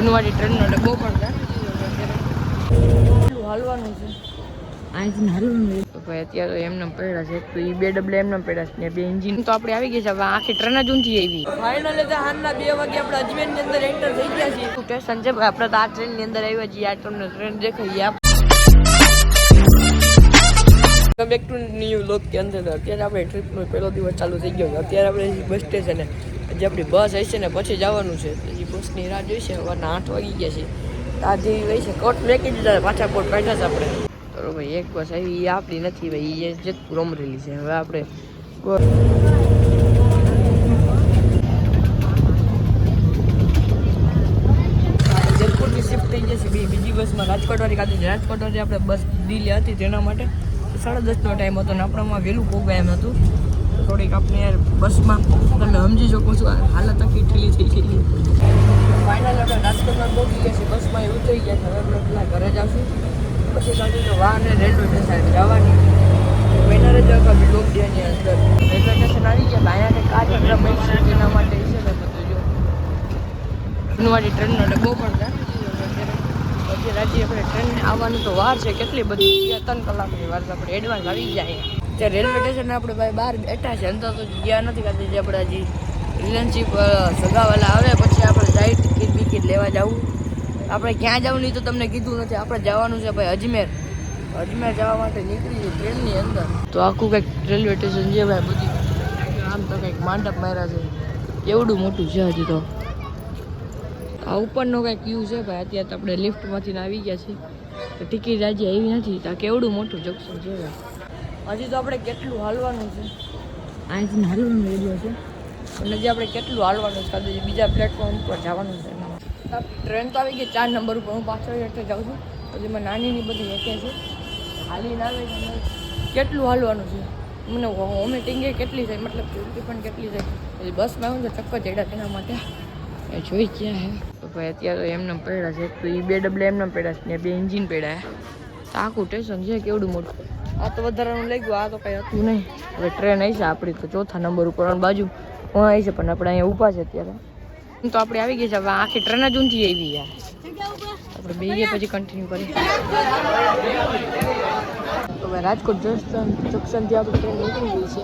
જૂનવાડી ટ્રેનનો ડબ્બો પણ છે. હાલવાનું છે. અહીંથી હાલવાનું તો ભાઈ અત્યારે એમને પડ્યા છે. તો એ બે ડબલે એમને પડ્યા છે ને બે એન્જિન તો આપણે આવી ગયા છે. હવે આખી ટ્રેન જ ઊંચી આવી. ફાઇનલી તો હાલના બે વાગે આપણે અજમેરની અંદર એન્ટર થઈ ગયા છીએ. સ્ટેશન છે આપણે તો આ ટ્રેનની અંદર આવ્યા છીએ. આ તમને ટ્રેન દેખાઈ આપ બેક ટુ ન્યુ લોક કે અંદર. અત્યારે આપણે ટ્રીપનો પહેલો દિવસ ચાલુ થઈ ગયો છે. અત્યારે આપણે બસ સ્ટેશને જે આપણી બસ હશે ને પછી જવાનું છે. બસની રાહ જોઈશે સવારના આઠ વાગી ગયા છે. આજે ગઈ છે. કોટ મેકી દીધા પાછા કોટ કાઢ્યા છે આપણે. તો ભાઈ, એક બસ આવી એ આપણી નથી ભાઈ એ જેતપુર અમરેલી છે. હવે આપણે જેતપુરથી શિફ્ટ થઈ જશે બીજી બસમાં રાજકોટવાળી કાઢી રાજકોટવાળી આપણે બસ ડીલે હતી તેના માટે સાડા દસનો ટાઈમ હતો ને આપણામાં વહેલું પોગાય એમ હતું. થોડીક આપણે યાર બસમાં તમે સમજી શકો છો. હાલત આખી ઠીલી થઈ ગયેલી ફાઇનલ આપણે રાજકોટમાં પહોંચી ગયા છીએ. બસમાં થઈ ગયા છે. હવે આપણે પેલા ઘરે જાશું. પછી ગાડીનો વાહન રેલવે સ્ટેશન જવાની. બેનર જ આખા બ્લોક ડેની અંદર. રેલવે સ્ટેશન આવી ગયા. અહીંયા કંઈક કાર્યક્રમ છે તેના માટે છે ને બધું જો. જૂનવાડી ટ્રેનનો ડબ્બો પણ છે પછી રાજ્ય આપણે ટ્રેન આવવાની તો વાર છે. કેટલી બધી ત્રણ કલાકની વાર છે. આપણે એડવાન્સ આવી જાય ત્યાં રેલવે સ્ટેશન આપણે ભાઈ બહાર બેઠા છે. અંદર તો ગયા નથી ખાતી, જે આપણે હજી રિલેશનશીપ સગાવાલા આવે, પછી આપણે જાય ટિકિટ બિકિટ લેવા જવું. આપણે ક્યાં જવું નહીં તો તમને કીધું નથી. આપણે જવાનું છે ભાઈ અજમેર. અજમેર જવા માટે નીકળી છે ટ્રેનની અંદર. તો આખું કંઈક રેલવે સ્ટેશન છે ભાઈ બધી આમ તો કંઈક માંડપ માર્યા છે. એવડું મોટું છે હજી તો. આ ઉપરનો કંઈક વ્યૂ છે ભાઈ. અત્યારે તો આપણે લિફ્ટમાંથી આવી ગયા છીએ. તો ટિકિટ આજે આવી નથી. તો કેવડું મોટું જંકશન છે ભાઈ. હજી તો આપણે કેટલું હાલવાનું છે? અહીંથી હાલવાનું એરિયો છે. અને હજી આપણે કેટલું હાલવાનું છે? આજે બીજા પ્લેટફોર્મ ઉપર જવાનું છે ટ્રેન તો આવી ગઈ ચાર નંબર ઉપર. હું પાછળ એટલે જાઉં છું. પછી મને નાનીની બધી હેકે છે. હાલીને આવે છે. કેટલું હાલવાનું છે? મને વોમિટિંગ એ કેટલી થાય મતલબ ચૂંટણી પણ કેટલી થાય પછી બસમાં આવ્યું તો ચક્કર ચડ્યા તેના માટે. એ જોઈ ક્યાં હે? તો ભાઈ અત્યારે તો એમને પડ્યા છે. તો એ બે ડબલે એમને પડ્યા છે. ને બે એન્જિન પડ્યા તો આખું સ્ટેશન છે કેવડું મોટું? આ તો વધારાનું લઈ ગયું આ તો કંઈ હતું નહીં. હવે ટ્રેન આવી છે આપણી તો ચોથા નંબર ઉપર અને બાજુ આવી છે પણ આપણે અહીંયા ઊભા છે અત્યારે. તો આપણે આવી ગઈ છે હવે આખી ટ્રેન જ ઊંધી આવી યાર આપણે બેહીએ પછી કન્ટિન્યુ કરીએ. હવે રાજકોટ જંકશન જંકશનથી આપણે ટ્રેન નીકળી ગઈ છે.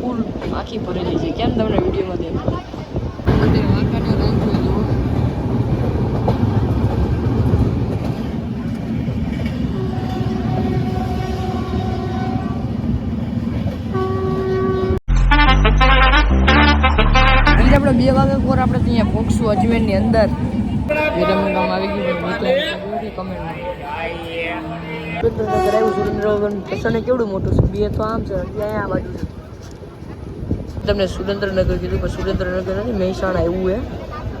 ફૂલ આખી ભરેલી છે. કેમ તમને વિડીયોમાં દેખાય? આજે આપણે બે વાગે પર આપણે ત્યાં પહોંચશું અજમેરની અંદર. વિરમગામ આવી ગયું કમેન્ટ સુરેન્દ્રનગર આવ્યું મોટું છે? બે તો આમ છે ત્યાં આ બાજુ તમને સુરેન્દ્રનગર કીધું, પણ સુરેન્દ્રનગર નથી, મહેસાણા એવું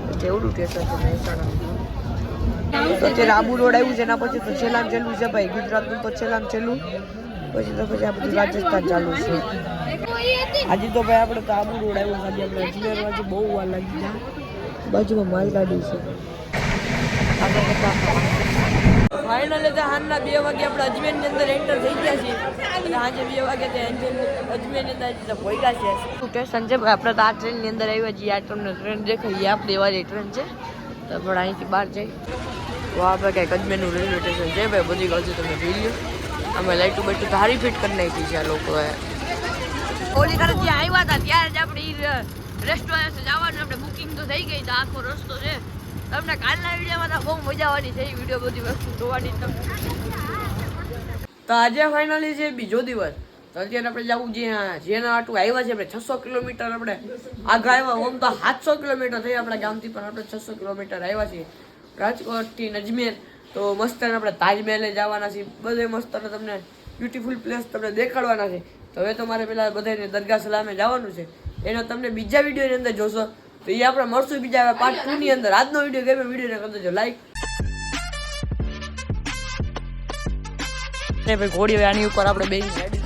છે કેવડું સ્ટેશન છે મહેસાણા? આબુ રોડ આવ્યું છે, એના પછી તો છેલ્લામ છેલ્લું છે ભાઈ. ગુજરાતનું તો છેલ્લામ છેલ્લું. પછી તો પછી આ રાજસ્થાન ચાલુ છે. આજે તો ભાઈ આપણે તો આબુ રોડ આવ્યો આજે આપણે અજમેર બાજુ બહુ વાર લાગી જાય બાજુમાં માલગાડી છે. ફાઇનલ તો હાલના બે વાગે આપણે અજમેરની અંદર એન્ટર થઈ ગયા છીએ. આજે બે વાગે તે અજમેરની અંદર ભોગા છે. સ્ટેશન છે આપણે તો આ ટ્રેનની અંદર આવ્યા છીએ. આ તમને ટ્રેન દેખાઈ આપણે વાળી ટ્રેન છે. તો આપણે અહીંથી બહાર જઈ તો આપણે કંઈક અજમેરનું રેલવે સ્ટેશન છે. ભાઈ, બધી બાજુ તમે જોઈ લો અમે લાઈટું બાઈટું ધારી ફિટ કરી નાખી છે આ લોકોએ. ઓલી ઘરે ત્યાં આવ્યા હતા ત્યારે જ આપણે રેસ્ટોરન્ટ જવાનું આપણે બુકિંગ તો થઈ ગઈ તો આખો રસ્તો છે. તમને કાલના વિડીયોમાં તો બહુ મજા આવવાની છે વીડિયો બધી વસ્તુ જોવાની તમને. તો આજે ફાઇનલી છે બીજો દિવસ. તો અત્યારે આપણે જવું જે જેના આટું આવ્યા છે આપણે છસો કિલોમીટર આપણે આગળ આવ્યા ઓમ તો સાતસો કિલોમીટર થઈ આપણા ગામથી પણ આપણે છસો કિલોમીટર આવ્યા છીએ. રાજકોટથી અજમેર તો મસ્ત આપણે તાજમહેલે જવાના છીએ. બધે મસ્ત તમને બ્યુટીફુલ પ્લેસ તમને દેખાડવાના છે. તો હવે તો મારે પેલા બધાને દરગાહ સલામે જવાનું છે. એનો તમને બીજા વિડીયોની અંદર જોશો. તો એ આપણે મળશું બીજા પાર્ટ ટુ ની અંદર. આજનો વીડિયો ગમે વિડીયોને કરી દેજો લાઈક ને ભાઈ ઘોડી આની ઉપર આપણે બે